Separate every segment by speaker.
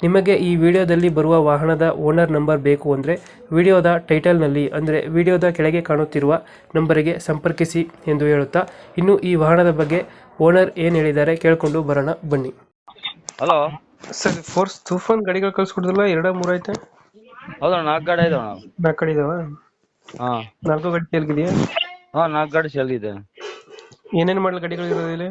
Speaker 1: ನಿಮಗೆ ಈ ವಿಡಿಯೋದಲ್ಲಿ ಬರುವ ವಾಹನದ ಓನರ್ ನಂಬರ್ ಬೇಕು ಅಂದರೆ ವಿಡಿಯೋದ ಟೈಟಲ್ನಲ್ಲಿ ಅಂದರೆ ವಿಡಿಯೋದ ಕೆಳಗೆ ಕಾಣುತ್ತಿರುವ ನಂಬರಿಗೆ ಸಂಪರ್ಕಿಸಿ ಎಂದು ಹೇಳುತ್ತಾ ಇನ್ನು ಈ ವಾಹನದ ಬಗ್ಗೆ ಓನರ್ ಏನು ಹೇಳಿದ್ದಾರೆ ಕೇಳಿಕೊಂಡು ಬರೋಣ ಬನ್ನಿ.
Speaker 2: ಹಲೋ.
Speaker 1: ಸರ್ ಫೋರ್ಸ್ ತೂಫಾನ್ ಗಾಡಿಗಳು ಕಳ್ಸಿಕೊಡಿದ್ರಲ್ಲ ಎರಡ ಮೂರು ಐತೆ
Speaker 2: ಹೌದಣ್ಣ ನಾಲ್ಕು ಗಾಡಿ ಇದಾವ
Speaker 1: ನಾಲ್ಕು ಗಾಡಿ ಇದಾವ?
Speaker 2: ಹಾಂ.
Speaker 1: ನಾಲ್ಕು ಗಾಡಿ ಸೇಲ್ಗಿದೆಯಾ?
Speaker 2: ಹಾ ನಾಲ್ಕು ಗಾಡಿ ಸೇಲ್ ಇದೆ
Speaker 1: ಏನೇನು ಮಾಡಲು ಗಾಡಿಗಳು
Speaker 2: ಇರೋದಿಲ್ಲ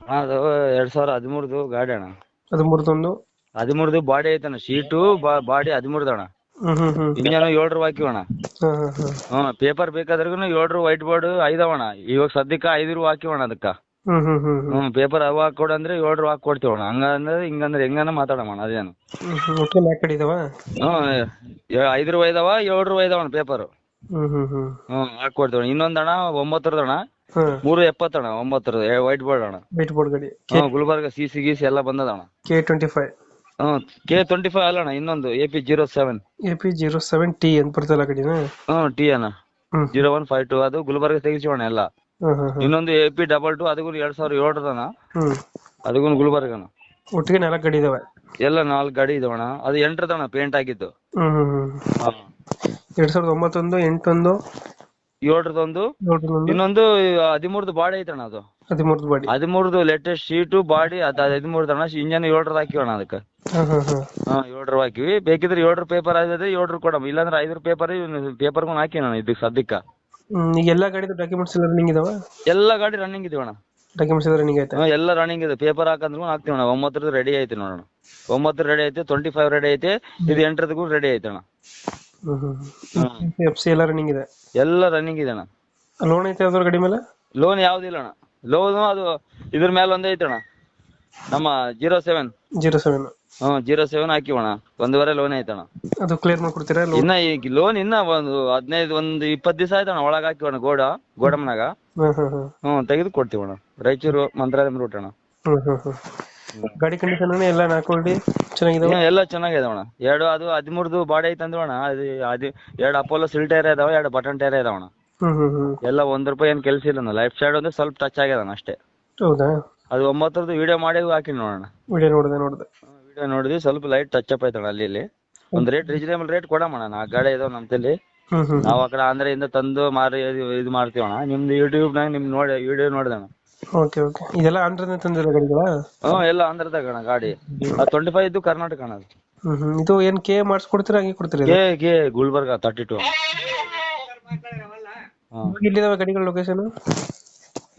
Speaker 2: ಅದು ಎರಡು ಸಾವಿರ ಹದಿಮೂರದು ಗಾಡಿ ಅಣ್ಣ.
Speaker 1: ಅದು ಮೂರದೊಂದು
Speaker 2: ಹದಿಮೂರದು ಬಾಡಿ ಐತಣ್ಣ ಶೀಟು ಬಾಡಿ ಹದಿಮೂರದು ಅಣ್ಣ.
Speaker 1: ಹ್ಮ್ ಹ್ಮ್ ಹ್ಮ್.
Speaker 2: ಇಂಜನ್ ಏಳ್ರು ಹಾಕಿವಣ್ಣ ಹ್ಮ್ ಪೇಪರ್ ಬೇಕಾದ್ರೂ ಏಳ್ರು ವೈಟ್ ಬೋರ್ಡ್ ಐದವಣ ಇವಾಗ ಸದ್ಯಕ್ಕೆ ಐದು ಹಾಕಿವಣ ಅದಕ್ಕ.
Speaker 1: ಹ್ಮ್
Speaker 2: ಪೇಪರ್ ಅವ ಹಾಕೊಡು ಅಂದ್ರೆ ಏಳ್ರು ಹಾಕಿ ಕೊಡ್ತೀವಣ ಹಂಗಂದ್ರೆ ಹಿಂಗಂದ್ರೆ ಹೆಂಗನ ಮಾತಾಡೋಣ ಅದೇನು.
Speaker 1: ಹ್ಮ್
Speaker 2: ಐದ್ರು ಒಯ್ದವ ಏಳ್ರು ಐದವಣ ಪೇಪರ್
Speaker 1: ಹ್ಮ್ ಹ್ಮ್ ಹ್ಮ್.
Speaker 2: ಹ್ಮ್ ಹಾಕಿ ಅಣ್ಣ. ಇನ್ನೊಂದಣ್ಣ ಒಂಬತ್ತರದ್ದು ಅಣ್ಣ.
Speaker 1: ಹಾಂ.
Speaker 2: ಮೂರು ಎಪ್ಪತ್ತಣ ಒಂಬತ್ತರದ್ದು ವೈಟ್ ಬೋರ್ಡ್ ಅಣ್ಣ.
Speaker 1: ವೈಟ್ ಬೋರ್ಡ್ ಗಡಿ.
Speaker 2: ಹ್ಮ್ ಗುಲ್ಬರ್ಗ ಸಿ ಸಿ ಗೀಸಿ ಎಲ್ಲ ಬಂದದಣ್ಣ
Speaker 1: K twenty five
Speaker 2: K twenty five ಅಲ್ಲಣ್ಣ ಇನ್ನೊಂದು A P zero seven
Speaker 1: A P zero seven T ಅಂತ ಬರ್ತಲ್ಲ ಕಡಿನ
Speaker 2: ಹ್ಞೂ ಟಿ ಅಣ್ಣ. ಜೀರೋ ಒನ್ ಫೈವ್ ಟು ಅದು ಗುಲ್ಬರ್ಗ ತೆಗಿಸೋಣ ಎಲ್ಲ. ಇನ್ನೊಂದು ಎ ಪಿ ಡಬಲ್ ಟು ಅದಕ್ಕೂ ಎರಡ್ ಸಾವಿರ ಏಳರದಣ್ಣ.
Speaker 1: ಹ್ಮ್.
Speaker 2: ಅದಕ್ಕೂ ಗುಲ್ಬರ್ಗನ.
Speaker 1: ಒಟ್ಟಿಗೆ ನಾಲ್ಕು ಗಾಡಿ ಇದಾವೆ.
Speaker 2: ಎಲ್ಲ ನಾಲ್ಕು ಗಾಡಿ ಇದಾವಣ್ಣ. ಅದು ಎಂಟ್ರದಣ್ಣ ಪೇಂಟ್ ಆಗಿದ್ದು
Speaker 1: ಎರಡ್ ಸಾವಿರದ ಒಂಬತ್ತೊಂದು ಎಂಟೊಂದು
Speaker 2: ಏಳರದೊಂದು
Speaker 1: ಏಳರದೊಂದು.
Speaker 2: ಇನ್ನೊಂದು ಹದಿಮೂರದು ಬಾಡಿ ಐತಣ್ಣ ಅದು.
Speaker 1: ಹದಿಮೂರದು ಬಾಡಿ.
Speaker 2: ಹದಿಮೂರದು ಲೇಟೆಸ್ಟ್ ಶೀಟ್ ಬಾಡಿ ಅದ್ ಹದಿಮೂರದಣ್ಣ ಇಂಜನ್ ಏಳರದ ಹಾಕಿವಣ್ಣ ಅದಕ್ಕೆ.
Speaker 1: ಹಾ
Speaker 2: ಏಳ್ರ ಹಾಕಿವಿ. ಬೇಕಿದ್ರೆ ಏಳ್ರ ಪೇಪರ್ ಆದ್ರೆ ಏಳ್ರ ಕೊಡಮ್ಮ ಇಲ್ಲಾಂದ್ರೆ ಐದ್ರ ಪೇಪರ್ ಪೇಪರ್ಗೂ ಹಾಕಿ ನಾನು ಇದಕ್ಕೆ ಸದ್ಯಕ್ಕೆ.
Speaker 1: ಎಲ್ಲಾ ಗಾಡಿ ಡಾಕ್ಯುಮೆಂಟ್ಸ್ ಎಲ್ಲ ರನ್ನಿಂಗ್ ಇದಾವ?
Speaker 2: ಎಲ್ಲ ಗಾಡಿ ರನ್ನಿಂಗ್ ಇದೀವಣ್ಣ.
Speaker 1: ಡಾಕ್ಯುಮೆಂಟ್ಸ್ ಎಲ್ಲ ರನ್ನಿಂಗ್ ಐತೆ
Speaker 2: ಎಲ್ಲ ರನ್ನಿಂಗ್ ಇದೆ. ಪೇಪರ್ ಹಾಕಂದ್ರು ಹಾಕ್ತೀವಿ ಅಣ್ಣ ಒಂಬತ್ತರದ್ದು ರೆಡಿ ಐತೆ ನೋಡೋಣ. ಒಂಬತ್ತರ ರೆಡಿ ಐತೆ ಟ್ವೆಂಟಿ ಫೈವ್ ರೆಡಿ ಐತೆ ಇದು ಎಂಟರದ್ದು ರೆಡಿ ಐತೆ ಅಣ್ಣ
Speaker 1: ಎಫ್ ಸಿ ಎಲ್ಲ ರನ್ನಿಂಗ್ ಇದೆ.
Speaker 2: ಎಲ್ಲ ರನ್ನಿಂಗ್ ಇದೆ ಅಣ್ಣ.
Speaker 1: ಲೋನ್ ಐತೆ ಅದ್ರ ಗಡಿ ಮೇಲೆ
Speaker 2: ಲೋನ್ ಯಾವ್ದಿಲ್ಲ ಅಣ್ಣ. ಲೋನ್ ಅದು ಇದ್ರ ಮೇಲೆ ಒಂದೇ ಐತೆ ಅಣ್ಣ. ನಮ್ಮ ಜೀರೋ ಸೆವೆನ್
Speaker 1: ಜೀರೋ ಸೆವೆನ್
Speaker 2: ಹ್ಮ್ ಜೀರೋ ಸೆವೆನ್ ಹಾಕಿವಣ ಒಂದೂವರೆ ಲೋನ್ ಐತಣ್ಣ
Speaker 1: ಅದು ಕ್ಲಿಯರ್ ಮಾಡ್ಕೊಡ್ತೀರಾ? ಲೋನ್
Speaker 2: ಇನ್ನ ಈಗ ಲೋನ್ ಇನ್ನ ಒಂದು ಹದಿನೈದು ಒಂದು ಇಪ್ಪತ್ತು ದಿವಸ ಆಯ್ತಣ್ಣ. ಒಳಗ್ ಹಾಕಿವಣ ಗೋಡ ಗೋಡಮ್ನಾಗ
Speaker 1: ಹ್ಮ್ ಹ್ಮ್ ಹ್ಮ್.
Speaker 2: ಹ್ಮ್ ತೆಗೆದು ಕೊಡ್ತೀವಣ್ಣ ರಾಯಚೂರು ಮಂತ್ರಾಲಯ ರೂಟ್ ಅಣ್ಣ.
Speaker 1: ಹ್ಮ್ ಹ್ಮ್ ಹ್ಮ್. ಗಾಡಿ ಕಂಡೀಷನ್ ಎಲ್ಲ ನಾಲ್ಕು ಚೆನ್ನಾಗಿದೆ
Speaker 2: ಹ್ಮ್, ಎಲ್ಲ ಅಣ್ಣ. ಎರಡು ಅದು ಹದಿಮೂರ್ದು ಬಾಡಿ ಐತೆ ಅಣ್ಣ. ಅದು ಅದು ಎರಡು ಅಪೋಲೋ ಸಿಲ್ ಟೈರ್ ಇದಾವ ಎರಡು ಬಟನ್ ಟೈರ್ ಇದಾವಣ
Speaker 1: ಅಣ್ಣ. ಹ್ಮ್ ಹ್ಮ್
Speaker 2: ಎಲ್ಲ ಒಂದ್ ರೂಪಾಯಿ ಏನ್ ಕೆಲಸ ಇಲ್ಲ ಲೆಫ್ಟ್ ಸೈಡ್ ಒಂದು ಸ್ವಲ್ಪ ಟಚ್ ಆಗ್ಯದಣ್ಣ ಅಷ್ಟೇ.
Speaker 1: ಹೌದಾ?
Speaker 2: ಅದು ಒಂಬತ್ತರದ್ದು ವಿಡಿಯೋ ಮಾಡಿ ಹಾಕಿ ನೋಡೋಣ.
Speaker 1: ವಿಡಿಯೋ ನೋಡಿದೆ ನೋಡಿದೆ.
Speaker 2: ವಿಡಿಯೋ ನೋಡಿದ್ವಿ. ಸ್ವಲ್ಪ ಲೈಟ್ ಟಚ್ ಅಪ್ ಆಯ್ತಣ್ಣ ಅಲ್ಲಿ ಇಲ್ಲಿ. ಒಂದ್ ರೇಟ್ ರೀಸನೇಬಲ್ ರೇಟ್ ಕೊಡಮಣ್ಣ ನಾಲ್ಕು ಗಾಡಿ ಇದಾವ ನಮ್ಮ ತಲೆ.
Speaker 1: ಹ್ಮ್ ಹ್ಮ್
Speaker 2: ನಾವು ಆ ಕಡೆ ಇಂದ ತಂದು ಮಾರಿ ಇದು- ಇದು ಮಾಡ್ತೀವಣ್ಣ. ನಿಮ್ದು ಯೂಟ್ಯೂಬ್ನಾಗ ನಿಮ್ ನೋಡಿ ವಿಡಿಯೋ ನೋಡಿದಣ್ಣ
Speaker 1: ಓಕೆ ಓಕೆ ಇದೆಲ್ಲ ಆಂಧ್ರದಿಂದ ತಂದಿರೋ ಗಾಡಿಗಳ?
Speaker 2: ಹ್ಮ್ ಎಲ್ಲ ಆಂಧ್ರದ ಅಣ್ಣ ಗಾಡಿ. ಟ್ವೆಂಟಿ ಫೈವ್ ಇದ್ದು ಕರ್ನಾಟಕ ಅಣ್ಣ ಅದು.
Speaker 1: ಹ್ಮ್ ಇದು ಏನ್ ಕೆ ಮಾಡಿಸ್ಕೊಡ್ತೀರಾ ಹಂಗೆ ಕೊಡ್ತೀರಾ
Speaker 2: K K Gulbarga thirty two
Speaker 1: ಇಲ್ಲಿದಾವೆ ಗಾಡಿಗಳ ಲೊಕೇಶನ್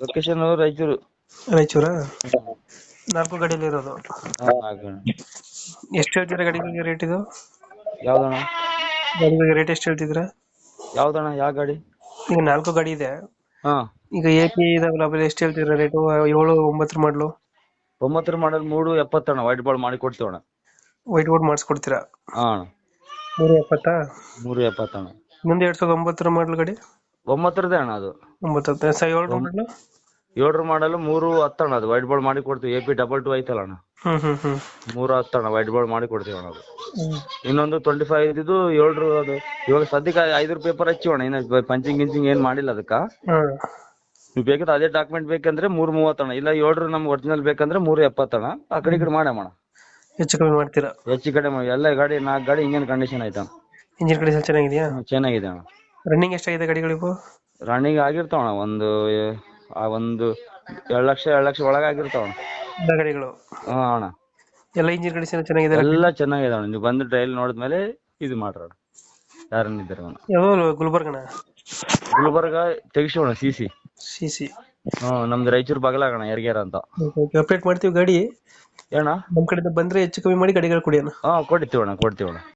Speaker 2: ಲೊಕೇಶನ್ ರಾಯಚೂರು.
Speaker 1: ರಾಯಚೂರಾ? ನಾಲ್ಕು ಗಾಡಿಯಲ್ಲಿ ಇರೋದು.
Speaker 2: ಹಾ.
Speaker 1: ಎಷ್ಟು ಹೇಳ್ತೀರಾ ಗಾಡಿಗಳಿಗೆ ರೇಟ್ ಇದು?
Speaker 2: ಯಾವ್ದಣ್ಣ?
Speaker 1: ಗಾಡಿಗಳಿಗೆ ರೇಟ್ ಎಷ್ಟು ಹೇಳ್ತಿದ್ದೀರಾ?
Speaker 2: ಯಾವ್ದಣ್ಣ ಯಾವ ಗಾಡಿ?
Speaker 1: ಈಗ ನಾಲ್ಕು ಗಾಡಿ ಇದೆ.
Speaker 2: ಹಾ.
Speaker 1: ಈಗ ಎ ಪಿ ಇದಾವಲ್ಲ ಅವೆಲ್ಲ ಎಷ್ಟು ಹೇಳ್ತೀರಾ ರೇಟು ಏಳು ಒಂಬತ್ತರ ಮಾಡಲು.
Speaker 2: ಒಂಬತ್ತರ ಮಾಡಲ್ ಮೂರು ಎಪ್ಪತ್ತಣ್ಣ ವೈಟ್ ಬಾಲ್ ಮಾಡಿ ಕೊಡ್ತೀವಣ್ಣ
Speaker 1: ವೈಟ್ ಬೋರ್ಡ್ ಮಾಡಿಸ್ಕೊಡ್ತೀರಾ?
Speaker 2: ಹಾ. ಅಣ್ಣ
Speaker 1: ಮೂರು ಎಪ್ಪತ್ತ?
Speaker 2: ಮೂರು ಎಪ್ಪತ್ತಣ್ಣ
Speaker 1: ಮುಂದೆ ಎರಡ್ ಸಾವಿರದ ಒಂಬತ್ತರ ಮಾಡಲ್ ಗಾಡಿ?
Speaker 2: ಒಂಬತ್ತರದೇ ಅಣ್ಣ ಅದು.
Speaker 1: ಒಂಬತ್ತು ಸಾವಿರ ಏಳು ಮಾಡಲು?
Speaker 2: ಏಳರ ಮಾಡಲ್ ಮೂರು ಹತ್ತಣ್ಣ ಅದು. ವೈಟ್ ಬಾಲ್ ಮಾಡಿ ಕೊಡ್ತೀವಿ ಎ ಪಿ ಡಬಲ್ ಟು ಐತಲ್ಲ ಅಣ್ಣ. ಮೂರು ಹತ್ತಣ್ಣ ವೈಟ್ ಬಾಲ್ ಮಾಡಿ ಕೊಡ್ತೀವಿ ಅಣ್ಣ ಅದು ಇನ್ನೊಂದು ಟ್ವೆಂಟಿ ಫೈವ್ ಇದ್ದಿದ್ದು ಏಳರ ಅದು. ಇವಾಗ ಸದ್ಯಕ್ಕೆ ಐದ್ರ ಪೇಪರ್ ಹಚ್ಚಿವಣ್ಣ. ಇನ್ನು ಪಂಚಿಂಗ್ ಗಿಂಚಿಂಗ್ ಏನ್ ಮಾಡಿಲ್ಲ ಅದಕ್ಕ. ನೀವು ಬೇಕಿದ್ರೆ ಅದೇ ಡಾಕ್ಯುಮೆಂಟ್ ಬೇಕಂದ್ರೆ ಮೂರು ಮೂವತ್ತಣ್ಣ ಇಲ್ಲ ಏಳ್ರು ನಮ್ಗೆ ಒರಿಜಿನಲ್ ಬೇಕಂದ್ರೆ ಮೂರು ಎಪ್ಪತ್ತಣ್ಣ ಆ ಕಡೆ ಈ ಕಡೆ ಅಣ್ಣ
Speaker 1: ಹೆಚ್ಚು ಕಮ್ಮಿ ಮಾಡ್ತೀರಾ?
Speaker 2: ಹೆಚ್ಚು ಕಡೆ ಮಾಡಿ. ಎಲ್ಲ ಗಾಡಿ ನಾಲ್ಕು ಗಾಡಿ ಇಂಜಿನ್ ಕಂಡೀಷನ್ ಆಯ್ತಣ್ಣ
Speaker 1: ಇಂಜಿನ್ ಕಂಡೀಷನ್ ಚೆನ್ನಾಗಿದೆಯಾ?
Speaker 2: ಹ್ಮ್, ಚೆನ್ನಾಗಿದೆ ಅಣ್ಣ.
Speaker 1: ರನ್ನಿಂಗ್ ಎಷ್ಟಾಗಿದೆ ಗಾಡಿಗಳಿಗೂ
Speaker 2: ರನ್ನಿಂಗ್ ಆಗಿರ್ತಾವಣ್ಣ ಒಂದು ಆ ಒಂದು ಎರಡು ಲಕ್ಷ ಎರಡು ಲಕ್ಷ ಒಳಗೆ ಆಗಿರ್ತಾವಣ್ಣ
Speaker 1: ಎಲ್ಲ ಗಾಡಿಗಳು?
Speaker 2: ಹಾ ಅಣ್ಣ.
Speaker 1: ಎಲ್ಲ ಇಂಜಿನ್ ಕಂಡೀಷನ್ ಚೆನ್ನಾಗಿದೆ
Speaker 2: ಎಲ್ಲ ಚೆನ್ನಾಗಿದೆ ಅಣ್ಣ. ನೀವು ಬಂದು ಟ್ರೈಲ್ ನೋಡಿದ್ಮೇಲೆ ಇದು ಮಾಡ್ರಣ್ಣ ಯಾರನ್ನಿದ್ದಾರೆ ಅಣ್ಣ.
Speaker 1: ಯಾವ್ದು ಗುಲ್ಬರ್ಗನ?
Speaker 2: ಗುಲ್ಬರ್ಗ ತೆಗಿಸೋಣ ಸಿ ಸಿ.
Speaker 1: C C.
Speaker 2: ಹ್ಮ್ ನಮ್ದು ರಾಯಚೂರು ಬಗಲಾಗಣ ಯರ್ಗ್ಯಾರ ಅಂತ.
Speaker 1: ಅಪ್ಡೇಟ್ ಮಾಡ್ತೀವಿ ಗಾಡಿ.
Speaker 2: ಏನ?
Speaker 1: ನಮ್ಮ ಕಡೆಯಿಂದ ಬಂದ್ರೆ ಹೆಚ್ಚು ಕಮ್ಮಿ ಮಾಡಿ ಗಾಡಿಗಳು ಕೊಡಿ ಅಣ್ಣ.
Speaker 2: ಹಾ ಕೊಡ್ತೀವಣ್ಣ ಕೊಡ್ತೀವಣ್ಣ